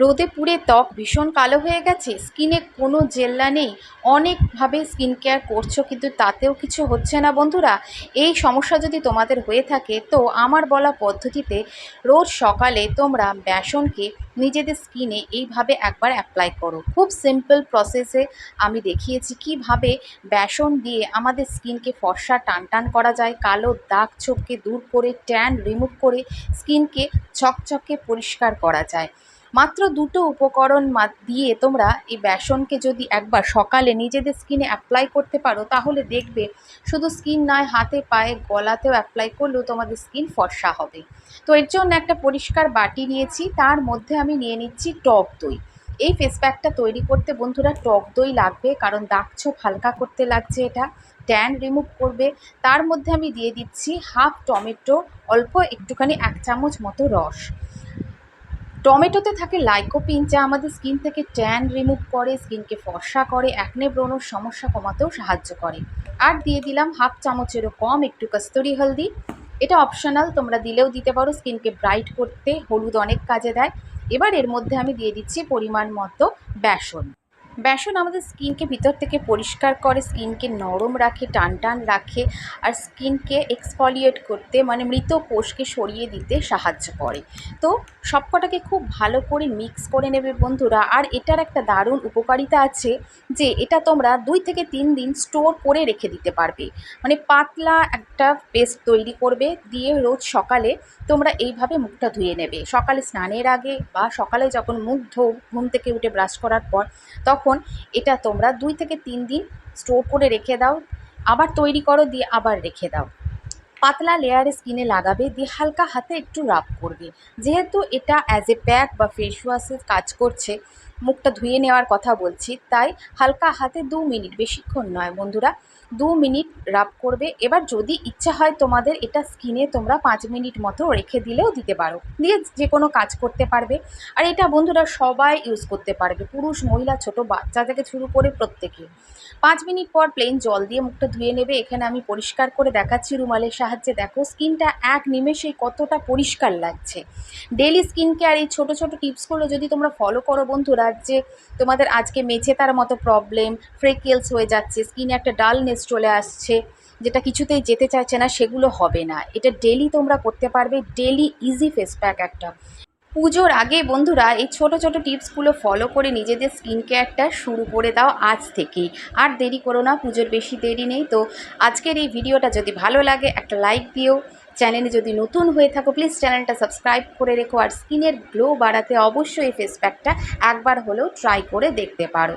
রোদে পুড়ে ত্বক ভীষণ কালো হয়ে গেছে, স্কিনে কোনো জেল্লা নেই। অনেকভাবে স্কিন কেয়ার করছ, কিন্তু তাতেও কিছু হচ্ছে না বন্ধুরা। এই সমস্যা যদি তোমাদের হয়ে থাকে, তো আমার বলা পদ্ধতিতে রোজ সকালে তোমরা বেসনকে নিজেদের স্কিনে এইভাবে একবার অ্যাপ্লাই করো। খুব সিম্পল প্রসেসে আমি দেখিয়েছি কীভাবে বেসন দিয়ে আমাদের স্কিনকে ফর্সা টান টান করা যায়, কালো দাগ ছোপকে দূর করে, ট্যান রিমুভ করে স্কিনকে চকচকে পরিষ্কার করা যায়। মাত্র দুটো উপকরণ দিয়ে তোমরা এই বেসনকে যদি একবার সকালে নিজেদের স্কিনে অ্যাপ্লাই করতে পারো, তাহলে দেখবে শুধু স্কিন নয়, হাতে, পায়ে, গলাতেও অ্যাপ্লাই করলেও তোমাদের স্কিন ফর্সা হবে। তো এর জন্য একটা পরিষ্কার বাটি নিয়েছি, তার মধ্যে আমি নিয়ে নিচ্ছি টক দই। এই ফেস প্যাকটা তৈরি করতে বন্ধুরা টক দই লাগবে, কারণ দাগ ছোপ হালকা করতে লাগছে এটা। ট্যান রিমুভ করবে, তার মধ্যে আমি দিয়ে দিচ্ছি হাফ টমেটো অল্প একটুখানি এক চামচ মতো রস। টমেটোতে থাকে লাইকোপিন যা আমাদের স্কিন থেকে ট্যান রিমুভ করে, স্কিনকে ফর্সা করে অ্যাকনে ব্রণর সমস্যা কমাতেও সাহায্য করে। আর দিয়ে দিলাম হাফ চামচেরও কম, একটু কস্তুরি হলদি। এটা অপশনাল তোমরা দিলেও দিতে পারো, স্কিনকে ব্রাইট করতে হলুদ অনেক কাজে দেয়। এবার এর মধ্যে আমি দিয়ে দিচ্ছি পরিমাণ মতো বেসন। বেসন আমাদের স্কিনকে ভিতর থেকে পরিষ্কার করে, স্কিনকে নরম রাখে, টান টান রাখে, আর স্কিনকে এক্সফলিয়েট করতে মানে মৃত কোষকে সরিয়ে দিতে সাহায্য করে। তো সবকটাকে খুব ভালো করে মিক্স করে নেবে বন্ধুরা। আর এটার একটা দারুণ উপকারিতা আছে যে, এটা তোমরা দুই থেকে তিন দিন স্টোর করে রেখে দিতে পারবে। মানে পাতলা একটা পেস্ট তৈরি করবে, দিয়ে রোজ সকালে তোমরা এইভাবে মুখটা ধুয়ে নেবে। সকালে স্নানের আগে বা সকালে যখন মুখ ধো, ঘুম থেকে উঠে ব্রাশ করার পর, তখন এটা তোমরা দুই থেকে তিন দিন স্টোর করে রেখে দাও। আবার তৈরি করো, দিয়ে আবার রেখে দাও। পাতলা লেয়ারে স্কিনে লাগাবে, দিয়ে হালকা হাতে একটু রাব করবে। যেহেতু এটা অ্যাজ এ প্যাক বা ফেস ওয়াশের কাজ করছে মুখটা ধুয়ে নেওয়ার কথা বলছি, তাই হালকা হাতে দু মিনিট, বেশিক্ষণ নয় বন্ধুরা, দু মিনিট রাব করবে। এবার যদি ইচ্ছা হয় তোমাদের এটা স্কিনে তোমরা পাঁচ মিনিট মতো রেখে দিলেও দিতে পারো। দিয়ে যে কোনো কাজ করতে পারবে। আর এটা বন্ধুরা সবাই ইউজ করতে পারবে, পুরুষ, মহিলা, ছোট, বাচ্চা থেকে শুরু করে প্রত্যেকে। পাঁচ মিনিট পর প্লেন জল দিয়ে মুখটা ধুয়ে নেবে। এখানে আমি পরিষ্কার করে দেখাচ্ছি রুমালের সাহায্যে। দেখো স্কিনটা এক নিমেষেই কতটা পরিষ্কার লাগছে। ডেলি স্কিন কেয়ার এই ছোটো ছোটো টিপসগুলো যদি তোমরা ফলো করো বন্ধুরা যে তোমাদের আজকে মেঝে তার মতো প্রবলেম ফ্রেকেলস হয়ে যাচ্ছে স্কিনে একটা ডালনেস চলে আসছে, যেটা কিছুতেই যেতে চাইছে না, সেগুলো হবে না। এটা ডেলি তোমরা করতে পারবে ডেলি ইজি ফেস প্যাক একটা। পুজোর আগে বন্ধুরা, এই ছোট ছোট টিপসগুলো ফলো করে নিজেদের স্কিন কেয়ারটা শুরু করে দাও আজ থেকেই। আর দেরি করো না, পুজোর বেশি দেরি নেই। তো আজকের এই ভিডিওটা যদি ভালো লাগে, একটা লাইক দিও। চ্যানেলে যদি নতুন হয়ে থাকো প্লিজ চ্যানেলটা সাবস্ক্রাইব করে রেখো আর স্কিনের গ্লো বাড়াতে অবশ্যই এই ফেস প্যাকটা একবার হলেও ট্রাই করে দেখতে পারো।